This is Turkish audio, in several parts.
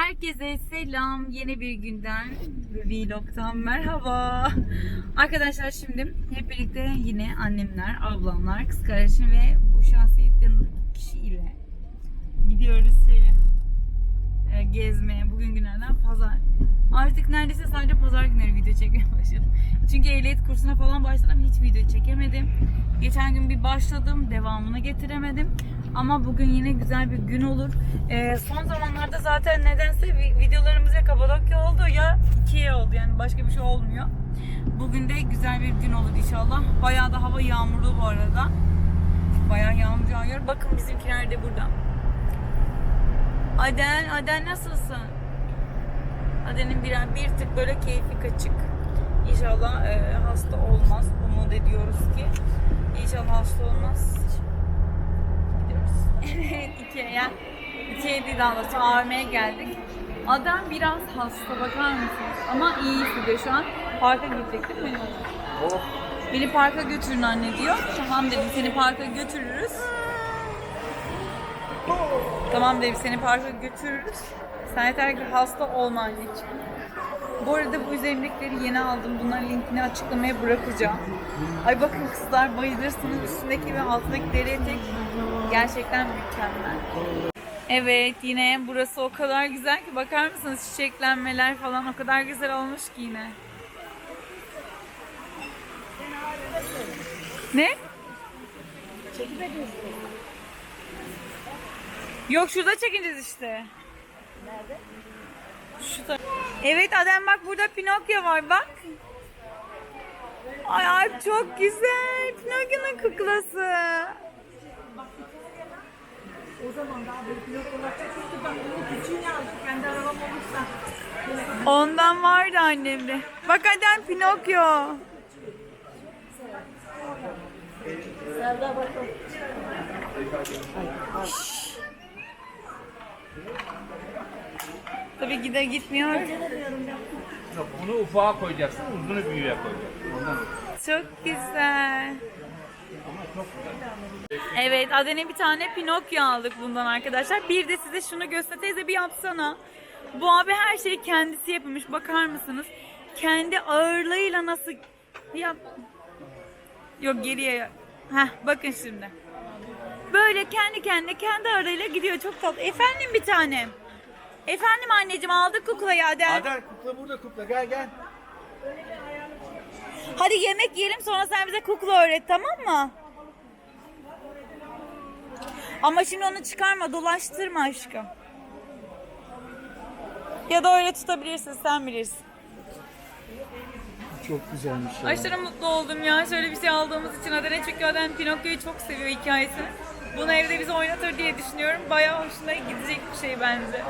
Herkese selam. Yeni bir günden vlogtan merhaba. Arkadaşlar şimdi hep birlikte yine annemler, ablamlar, kız kardeşim ve bu şahsiyetin kişi ile gidiyoruz şeye, e, gezmeye. Bugün günlerden pazar. Artık neredeyse sadece pazar günleri video çekmeye başladım. Çünkü ehliyet kursuna falan başladım. Hiç video çekemedim. Geçen gün bir başladım. Devamını getiremedim. Ama bugün yine güzel bir gün olur. Ee, son zamanlarda zaten nedense vi- videolarımız ya Kapadokya oldu ya Kiye oldu. Yani başka bir şey olmuyor. Bugün de güzel bir gün olur inşallah. Bayağı da hava yağmurlu bu arada. Bayağı yağmur yağıyor. Bakın bizimkiler de burada. Aden, Aden nasılsın? Aden'in bir, bir tık böyle keyfi kaçık. İnşallah e, hasta olmaz. Umut ediyoruz ki. İnşallah hasta olmaz. Evet, Ikea'ya. Ikea'ya değil daha doğrusu AVM'ye geldik. Adam biraz hasta bakar mısınız? Ama iyi hissediyor şu an. Parka gidecek değil mi? Beni parka götürün anne diyor. Tamam dedim seni parka götürürüz. Tamam dedim seni parka götürürüz. Sen yeter ki hasta olma anneciğim. Bu arada bu üzerimdekileri yeni aldım. Bunların linkini açıklamaya bırakacağım. Ay bakın kızlar bayılırsınız. Üstündeki ve altındaki deri etek gerçekten mükemmel. Evet yine burası o kadar güzel ki bakar mısınız çiçeklenmeler falan o kadar güzel olmuş ki yine. Ne? Yok şurada çekineceğiz işte. Nerede? Evet Adem bak burada Pinokyo var bak. Ay Alp çok güzel. Pinokyo'nun kuklası. O zaman daha böyle olarak çünkü ben bunu küçüğünü aldım. Kendi arabam olursa. Ondan vardı annemde. Bak Adem Pinokyo. Serdar bakalım. Tabii gide gitmiyor. Yok, Bunu ufağa koyacaksın, uzunu büyüğe koyacaksın. Ondan Çok güzel. Evet Aden'e bir tane Pinokyo aldık bundan arkadaşlar. Bir de size şunu göster teyze bir yapsana. Bu abi her şeyi kendisi yapmış. Bakar mısınız? Kendi ağırlığıyla nasıl yap? Yok geriye. Heh bakın şimdi. Böyle kendi kendine kendi ağırlığıyla gidiyor. Çok tatlı. Efendim bir tanem. Efendim anneciğim aldık kuklayı Aden. Adel kukla burada kukla gel gel. Hadi yemek yiyelim sonra sen bize kukla öğret tamam mı? Ama şimdi onu çıkarma dolaştırma aşkım. Ya da öyle tutabilirsin sen bilirsin. Çok güzelmiş ya. Aşırı mutlu oldum ya şöyle bir şey aldığımız için Adana çünkü Adana Pinokyo'yu çok seviyor hikayesini. Bunu evde bize oynatır diye düşünüyorum. Bayağı hoşuna gidecek bir şey bence.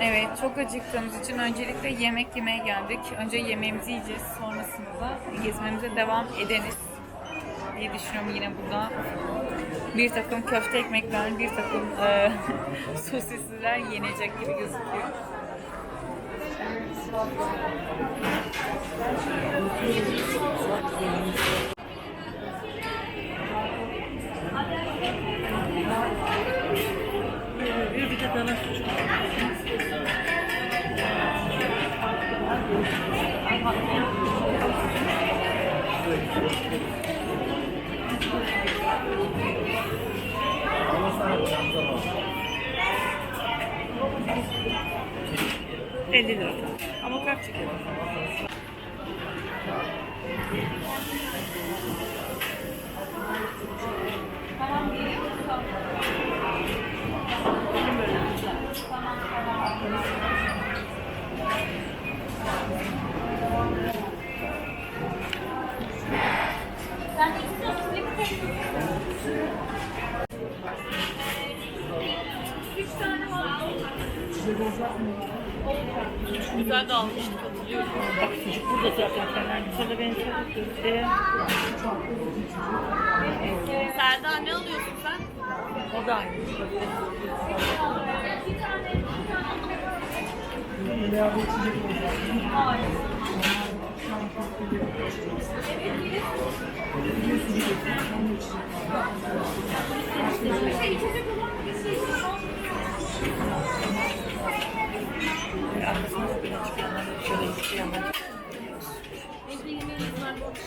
Evet çok acıktığımız için öncelikle yemek yemeye geldik. Önce yemeğimizi yiyeceğiz. Sonrasında da gezmemize devam ederiz diye düşünüyorum yine burada. Bir takım köfte ekmekler, bir takım e, sosisler yenecek gibi gözüküyor. Sucuk. Elli lira. Ama kaç çekiyor? Ee, Selda ne alıyorsun sen? o da aynı.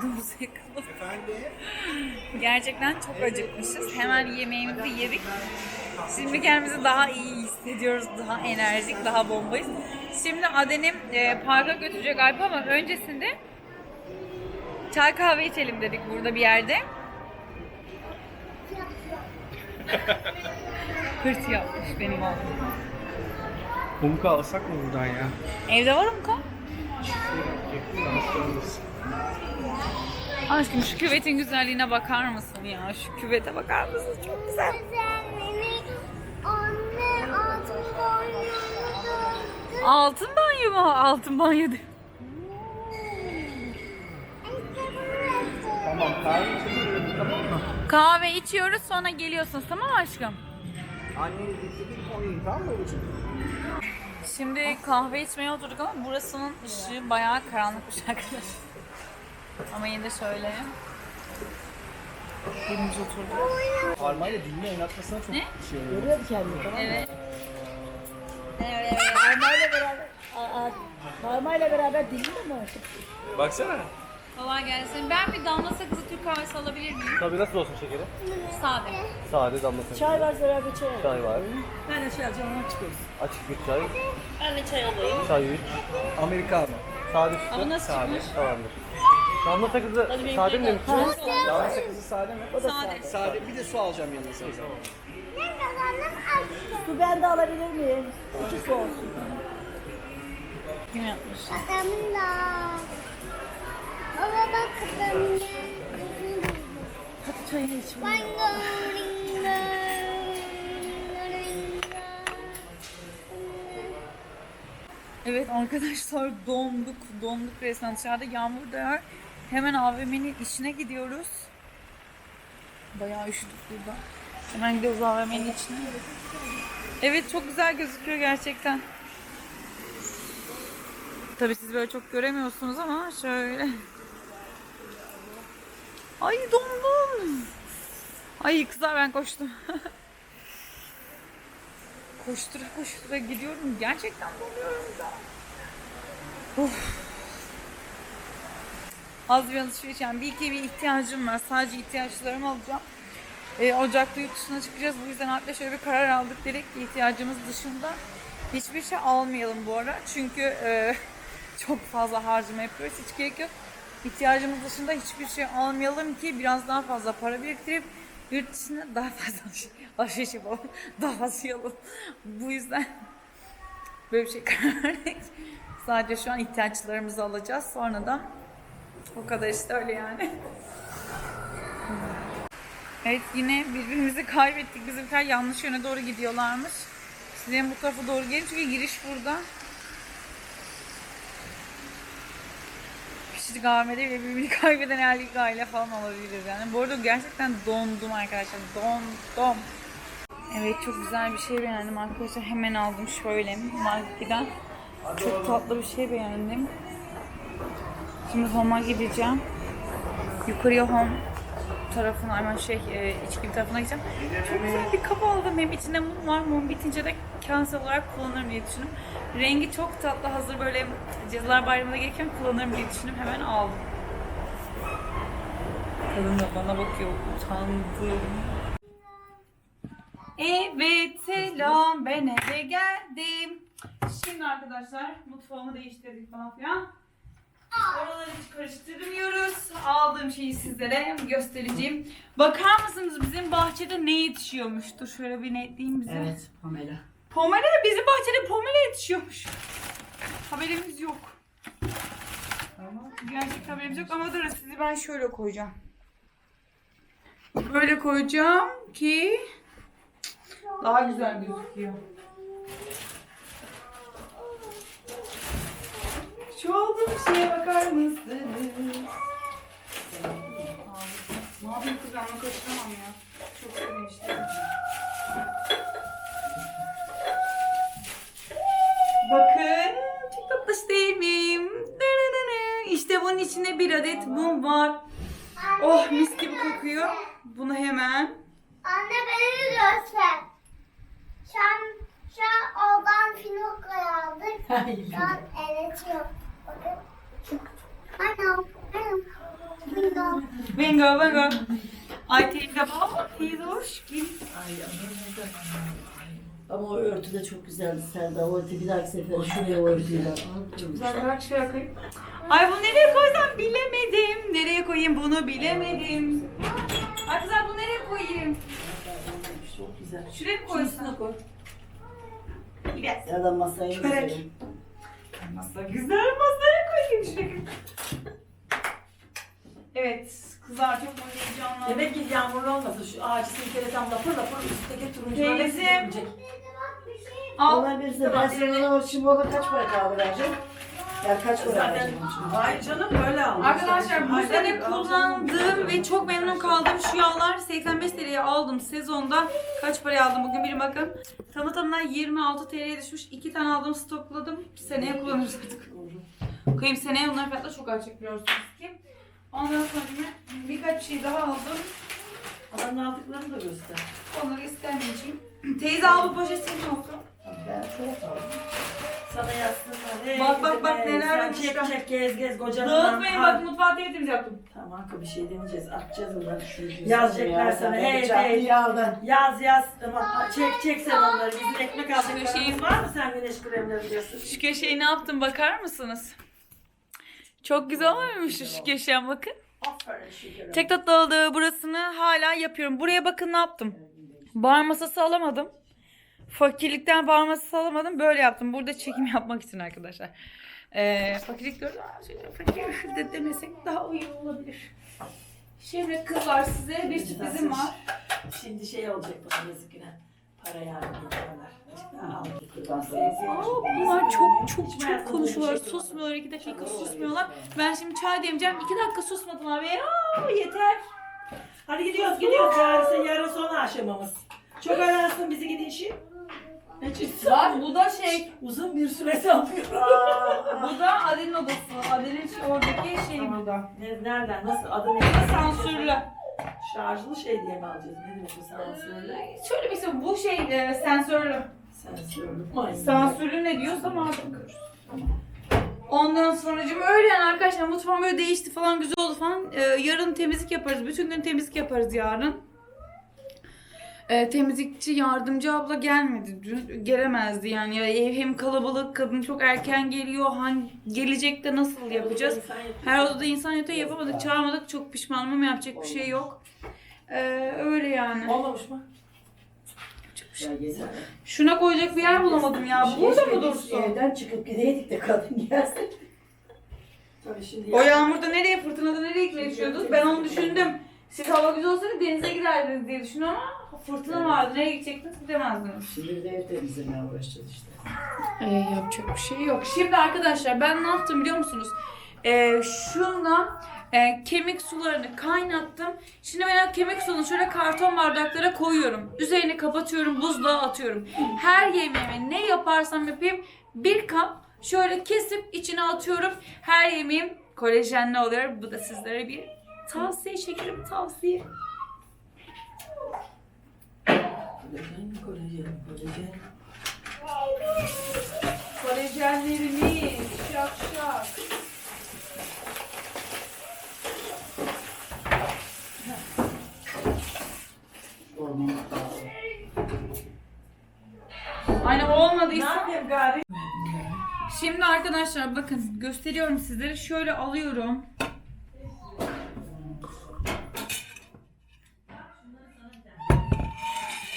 Modumuzu yakaladık. Gerçekten çok acıkmışız. Hemen yemeğimizi yedik. Şimdi kendimizi daha iyi hissediyoruz. Daha enerjik, daha bombayız. Şimdi Adem'im e, parka götürecek Alp ama öncesinde çay kahve içelim dedik burada bir yerde. Hırt yapmış benim oğlum. Humka alsak mı buradan ya? Evde var mı ko? Aşkım şu küvetin güzelliğine bakar mısın ya? Şu küvete bakar mısın? Çok güzel. Anne altın banyo mu? Altın banyo de- Tamam kahve içelim tamam mı? Kahve içiyoruz sonra geliyorsun tamam mı aşkım? Anneyi getirdik onu yiyin tamam mı babacığım? Şimdi kahve içmeye oturduk ama burasının ışığı bayağı karanlıkmış arkadaşlar. Ama yine de şöyle. Birimiz oturdu. Parmağıyla dilini oynatmasına çok Ne? şey oluyor. Görüyor kendini tamam mı? Evet. Parmağıyla beraber, aa, parmağıyla beraber dilini de mi açıp? Baksana. Kolay gelsin. Ben bir damla sakızı Türk kahvesi alabilir miyim? Tabii nasıl olsun şekeri? Sade. Sade damla sakız. Çay var beraber çay. Çay var. Ben de şey alacağım ona çıkıyoruz. Açık bir çay. Ben de çay alayım. Çay 3. Americano. Sade sütü. Ama nasıl sade. çıkmış? Tamamdır. Damla sakızı sade mi demiştiniz? Damla sakızı sade mi? O da Sade. sade. Bir de su alacağım yanına size. ne kazandım açtım. Su ben de alabilir miyim? İki su olsun. Kim yapmış? Adamın da. Baba bak adamın Hadi çayını iç. Ben Evet arkadaşlar donduk. Donduk resmen dışarıda yağmur da yağar. Hemen AVM'nin içine gidiyoruz. Bayağı üşüdük burada. Hemen gidiyoruz AVM'nin içine. Evet çok güzel gözüküyor gerçekten. Tabii siz böyle çok göremiyorsunuz ama şöyle. Ay dondum. Ay kızlar ben koştum. koştura koştura gidiyorum. Gerçekten donuyorum da. Of. Az bir alışveriş yani bir iki bir ihtiyacım var. Sadece ihtiyaçlarımı alacağım. Ee, Ocak'ta yurt dışına çıkacağız. Bu yüzden hatta şöyle bir karar aldık. Dedik ihtiyacımız dışında hiçbir şey almayalım bu ara. Çünkü e, çok fazla harcama yapıyoruz. Hiç gerek yok. İhtiyacımız dışında hiçbir şey almayalım ki biraz daha fazla para biriktirip yurt dışına daha fazla alışveriş yapalım. Daha fazla şey alalım. Bu yüzden böyle bir şey karar verdik. Sadece şu an ihtiyaçlarımızı alacağız. Sonradan o kadar işte öyle yani. Evet yine birbirimizi kaybettik. Bizimkiler yanlış yöne doğru gidiyorlarmış. Sizin bu tarafa doğru gelin çünkü giriş burada. Küçücük AVM'de ve birbirini kaybeden erkek aile falan olabiliriz yani. Bu arada gerçekten dondum arkadaşlar. Dondum. Evet çok güzel bir şey beğendim arkadaşlar. Hemen aldım şöyle marketten. Çok tatlı bir şey beğendim. Şimdi Home'a gideceğim. Yukarıya Home tarafına hemen şey e, içki tarafına gideceğim. Çok güzel bir kap aldım. Hem içinde mum var. Mum bitince de kase olarak kullanırım diye düşündüm. Rengi çok tatlı. Hazır böyle Cadılar Bayramı'na gelirken kullanırım diye düşündüm. Hemen aldım. Kadın da bana bakıyor. Utandım. Evet selam ben eve geldim. Şimdi arkadaşlar mutfağımı değiştirdik falan filan. Oraları hiç karıştırmıyoruz. Aldığım şeyi sizlere göstereceğim. Bakar mısınız bizim bahçede ne yetişiyormuş? Dur şöyle bir netleyeyim bize. Evet Pamela. Pomelo bizim bahçede pomelo yetişiyormuş. Haberimiz yok. Gerçek haberimiz yok ama dur sizi ben şöyle koyacağım. Böyle koyacağım ki daha güzel gözüküyor. Şu Şu şeye bakar mısınız? Ne yapayım kız ben bunu kaçıramam ya. Çok sevinçliyim. Bakın. Çok tatlış değil miyim? İşte bunun içinde bir adet mum var. Oh mis gibi kokuyor. Bunu hemen. Anne beni göster. Şu an, şu an oradan Pinokyo'yu aldık. Şu an eritiyor. Bakın. Bingo. Bingo teyze bak. Teyze hoş. Gel. Ama o örtü de çok güzeldi Selda. O örtü bir dahaki sefer şuraya o örtüyü de güzel. Ben bak şuraya koyayım. Ay bunu nereye koysam bilemedim. Nereye koyayım bunu bilemedim. Ay kızlar bunu nereye koyayım? Çok güzel. Şuraya mı koysam? koy. Biraz. Ya da masayı Çörek. güzel. Masa güzel masaya koyayım şuraya. Evet kızlar çok heyecanlandım. Demek ki yağmurlu olmasın. Şu ağacı silkelesem lapır lapır üstteki turuncular hepsi Teyzem. dökülecek. Al. Ona bir de ben sana o şimdi ona kaç para kahve vereceğim? Ya kaç para Zaten şimdi? hayır canım böyle aldım. Arkadaşlar bu sene kullandığım ve çok memnun kaldığım şu yağlar 85 TL'ye aldım sezonda. Kaç paraya aldım bugün bir bakın. Tamı tamına 26 TL'ye düşmüş. 2 tane aldım stokladım. Seneye kullanırız artık. Koyayım seneye onlar fiyatla çok artacak biliyorsunuz ki. Ondan sonra yine birkaç şey daha aldım. Adamın aldıklarını da göster. Onları istemeyeceğim. Teyze al bu poşet senin olsun. Ben çok aldım. Sana yazsınlar. Bak, bak, bak, neler Sen çek çek gez gez kocanın. Dağıtmayın bak mutfağı tertemiz yaptım. Tamam bir şey demeyeceğiz. Atacağız onları. Ya, Yazacaklar sana. Hey hey. yağdan. Yaz yaz. Tamam. Çek çek sen onları. Bizim ekmek aldıklarımız şeyim- var mı sen güneş kremleri biliyorsun? Şu köşeyi ne yaptım bakar mısınız? Çok güzel olmuş şu köşeye bakın. Aferin şekerim. Tek tatlı oldu. Burasını hala yapıyorum. Buraya bakın ne yaptım. Bar masası alamadım. Fakirlikten bar masası alamadım. Böyle yaptım. Burada çekim yapmak için arkadaşlar. Ee, fakirlik ama şöyle fakir de demesek daha uygun olabilir. Şimdi kızlar size bir sürprizim var. Şimdi şey olacak bana yazık. Para yardım ediyorlar. Aa, bunlar çok çok çok konuşuyorlar. Susmuyorlar. iki dakika susmuyorlar. Ben şimdi çay demeyeceğim. iki dakika susmadım abi. Aa, yeter. Hadi gidiyoruz gidiyoruz. Yarın, yarın son aşamamız. Çok ararsın bizi gidin işi. Ne çizsin? Bak bu da şey. Uzun bir süre sanmıyorum. Bu da Adil'in odası. Adil'in şu oradaki şey bu da. Ne- Nereden? Nasıl? Adı ne? Sansürlü. Şarjlı şey diye mi alacağız? Ne demek bu sansürlü? Şöyle bir şey bu şey e, sensörlü. Sensörlü. Ay. Sansürlü ne diyorsam artık. Ondan sonracığım öyle yani arkadaşlar mutfağım böyle değişti falan güzel oldu falan. Ee, yarın temizlik yaparız. Bütün gün temizlik yaparız yarın. Ee, temizlikçi yardımcı abla gelmedi dün. Gelemezdi yani. Ya ev hem kalabalık kadın çok erken geliyor. Hangi gelecek de nasıl yapacağız? Her odada insan yatağı yapamadık. Çağırmadık. Çok pişmanım ama yapacak bir şey yok. Ee, öyle yani. Olmamış mı? Yeter. Şuna koyacak bir yer bulamadım ya. Burada mı dursun? Evden çıkıp gideydik de kadın gelsin. Tabii şimdi. O yağmurda nereye, fırtınada nereye düşünüyordunuz? Ben onu düşündüm. Siz hava güzel olsaydı denize giderdiniz diye düşünüyorum ama fırtına vardı. Nereye gidecektiniz bilemezdiniz. Şimdi de ev temizlemeye uğraşacağız işte. Ee, yapacak bir şey yok. Şimdi arkadaşlar ben ne yaptım biliyor musunuz? Ee, şundan e, kemik sularını kaynattım. Şimdi ben o kemik suyunu şöyle karton bardaklara koyuyorum. Üzerini kapatıyorum, buzluğa atıyorum. Her yemeğime ne yaparsam yapayım bir kap şöyle kesip içine atıyorum. Her yemeğim kolajenli oluyor. Bu da sizlere bir tavsiye şekerim tavsiye. Kolajen, kolajen, kolajen. Kolajenlerimiz şak şak. Aynen Ne olmadıysa? Şimdi arkadaşlar bakın gösteriyorum sizlere. Şöyle alıyorum.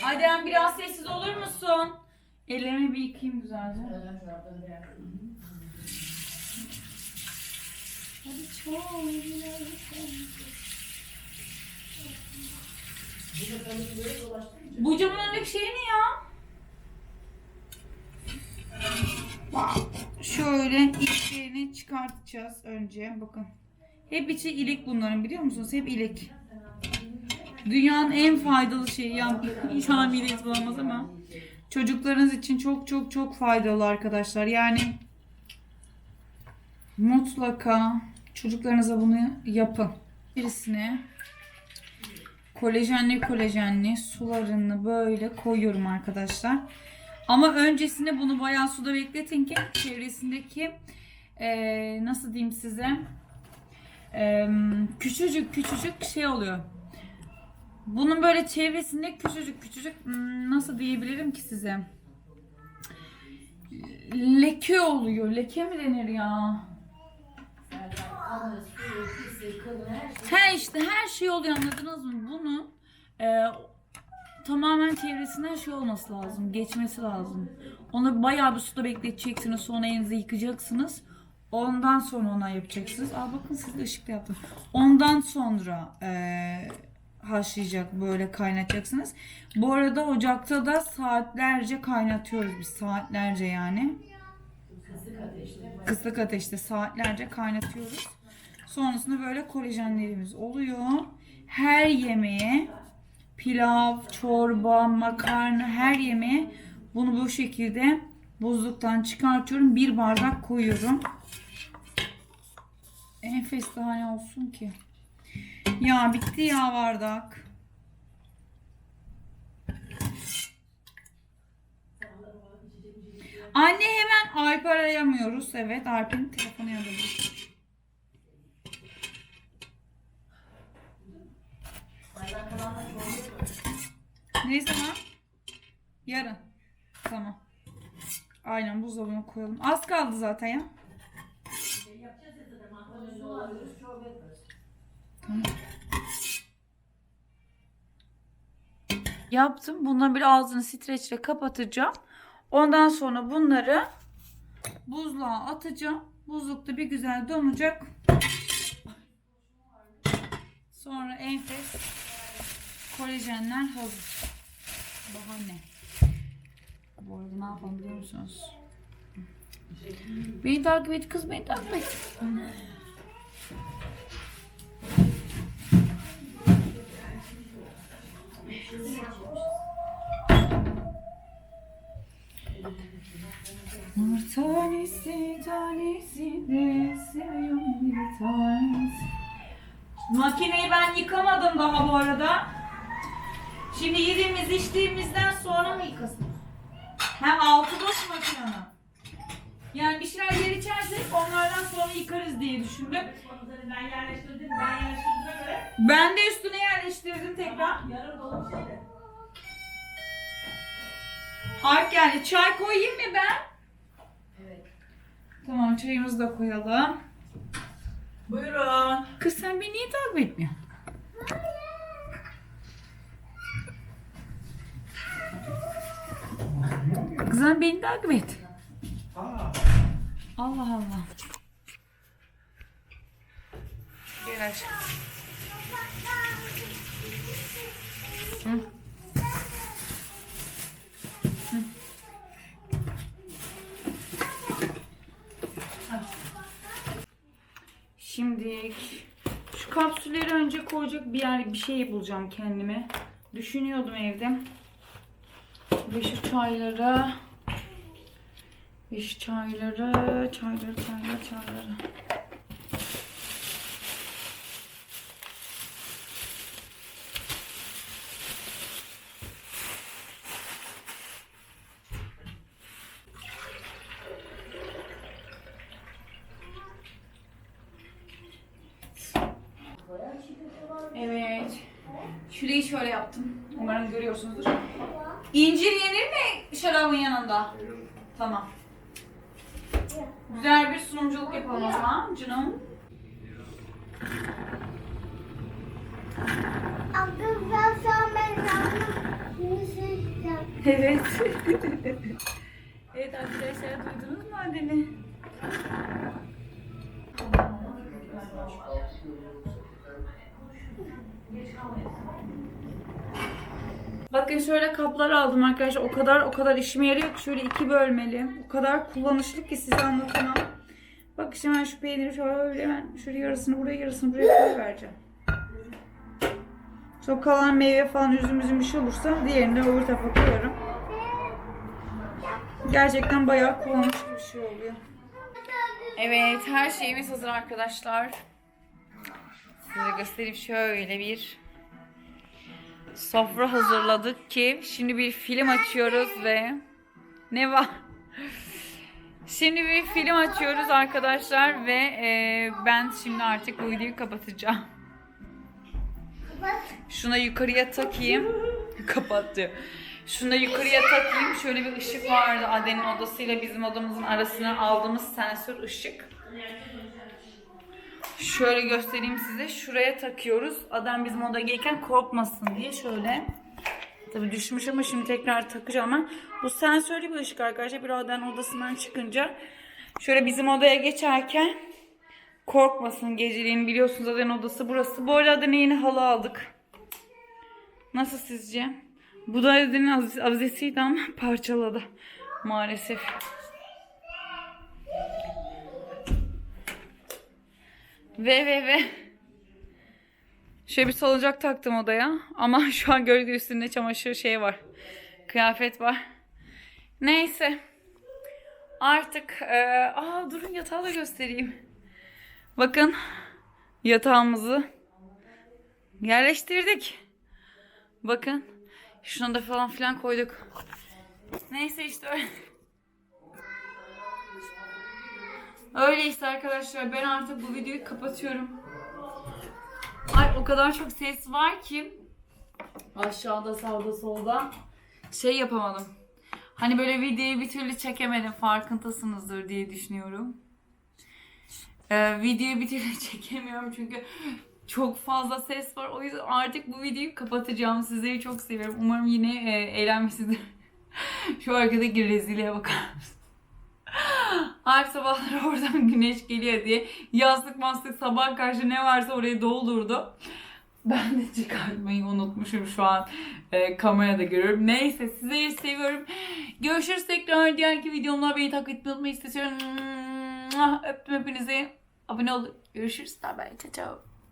Adem sessiz olur musun? Ellerimi bir yıkayayım güzelce. Hadi çok. Bu camın önündeki şey ne ya? Şöyle iç iliklerini çıkartacağız önce. Bakın. Hep içi ilik bunların biliyor musunuz? Hep ilik. Dünyanın en faydalı şeyi. Yani inşallah mideniz bulamaz ama çocuklarınız için çok çok çok faydalı arkadaşlar. Yani mutlaka çocuklarınıza bunu yapın. Birisine kolajenli kolajenli sularını böyle koyuyorum arkadaşlar. Ama öncesinde bunu bayağı suda bekletin ki çevresindeki eee, nasıl diyeyim size eee, küçücük küçücük şey oluyor. Bunun böyle çevresinde küçücük küçücük hmm, nasıl diyebilirim ki size? Leke oluyor. Leke mi denir ya? He işte her şey oluyor anladınız mı? Bunu e, tamamen çevresinden şey olması lazım. Geçmesi lazım. Onu bayağı bir suda bekleteceksiniz. Sonra elinizi yıkacaksınız. Ondan sonra ona yapacaksınız. Aa bakın siz de ışıkta yaptım. Ondan sonra e, haşlayacak böyle kaynatacaksınız. Bu arada ocakta da saatlerce kaynatıyoruz biz. Saatlerce yani. Kısık ateşte saatlerce kaynatıyoruz. Sonrasında böyle kolajenlerimiz oluyor. Her yemeğe pilav, çorba, makarna her yemeğe bunu bu şekilde buzluktan çıkartıyorum. Bir bardak koyuyorum. Enfes daha ne olsun ki? Ya bitti ya bardak. Anne hemen Alp'i arayamıyoruz. Evet Alp'in telefonu yanında. Ne zaman? Yarın. Tamam. Aynen buzdolabına koyalım. Az kaldı zaten ya. Tamam. Yaptım. Bunların bir ağzını streçle kapatacağım. Ondan sonra bunları buzluğa atacağım. Buzlukta bir güzel donacak. Sonra enfes kolajenler hazır. Bahane. Bu arada ne yapalım biliyor musunuz? Beni takip et kız beni takip et. Bir tanesi tanesi de seviyorum bir tanesi. Makineyi ben yıkamadım daha bu arada. Şimdi yediğimiz içtiğimizden sonra mı yıkasın? Hem altı boş makinenin. Yani bir şeyler yer içersek onlardan sonra yıkarız diye düşündüm. Ben yerleştirdim. Ben yerleştirdiğime göre Ben de üstüne yerleştirdim tekrar. yarım dolu bir şeydi. Alp geldi. Çay koyayım mı ben? Evet. Tamam çayımızı da koyalım. Buyurun. Kız sen beni niye takip etmiyorsun? Kızım beni takip et. Allah Allah. Gel aşkım. Hı. Hı. Şimdi şu kapsülleri önce koyacak bir yer bir şey bulacağım kendime. Düşünüyordum evde. Ve şu şu çayları çayları çayları çayları. Evet. Şurayı şöyle yaptım. Umarım görüyorsunuzdur. İncir yenir mi şarabın yanında? Tamam. Güzel bir sunumculuk yapalım o zaman canım. Aklımdan sonra ben sana bunu söyleyeceğim. Evet. evet arkadaşlar duydunuz mu annemi? Bakın şöyle kaplar aldım arkadaşlar. O kadar o kadar işime yarıyor ki şöyle iki bölmeli. O kadar kullanışlı ki size anlatamam. Bak şimdi ben şu peyniri şöyle hemen şuraya yarısını buraya yarısını buraya koyuvereceğim. Sonra kalan meyve falan üzüm üzüm bir şey olursa diğerini de öbür tarafa koyarım. Gerçekten bayağı kullanmış gibi bir şey oluyor. Evet her şeyimiz hazır arkadaşlar. Size göstereyim şöyle bir sofra hazırladık ki şimdi bir film açıyoruz ve ne var? Şimdi bir film açıyoruz arkadaşlar ve e, ben şimdi artık bu videoyu kapatacağım. Şuna yukarıya takayım. Kapattı. Şunu yukarıya takayım. Şöyle bir ışık vardı. Aden'in odasıyla bizim odamızın arasına aldığımız sensör ışık. Şöyle göstereyim size. Şuraya takıyoruz. Adam bizim odaya gelirken korkmasın diye şöyle. Tabii düşmüş ama şimdi tekrar takacağım ama bu sensörlü bir ışık arkadaşlar. Bir Aden odasından çıkınca şöyle bizim odaya geçerken korkmasın geceliğin. Biliyorsunuz Aden odası burası. Bu arada Aden'e yeni halı aldık. Nasıl sizce? Bu da aziz, avizesiydi ama parçaladı maalesef. Ve ve ve Şöyle bir salıncak taktım odaya. Ama şu an gölge üstünde çamaşır şey var. Kıyafet var. Neyse. Artık eee, aa durun yatağı da göstereyim. Bakın yatağımızı yerleştirdik. Bakın. Şunu da falan filan koyduk. Neyse işte öyle. Öyle işte arkadaşlar. Ben artık bu videoyu kapatıyorum. Ay o kadar çok ses var ki aşağıda sağda solda şey yapamadım. Hani böyle videoyu bir türlü çekemedim farkındasınızdır diye düşünüyorum. Ee, videoyu bir türlü çekemiyorum çünkü çok fazla ses var. O yüzden artık bu videoyu kapatacağım. Sizleri çok seviyorum. Umarım yine e, eğlenmişsinizdir. Şu arkadaki rezilliğe bakar mısın? Her sabahlar oradan güneş geliyor diye yastık mastık sabah karşı ne varsa orayı doldurdu. Ben de çıkartmayı unutmuşum şu an e, kamerada görüyorum. Neyse sizleri seviyorum. Görüşürüz tekrar diğerki videomda beni takip etmeyi unutmayın istiyorum. Öptüm hepinizi. Abone olun. Görüşürüz. Bye bye. Ciao ciao.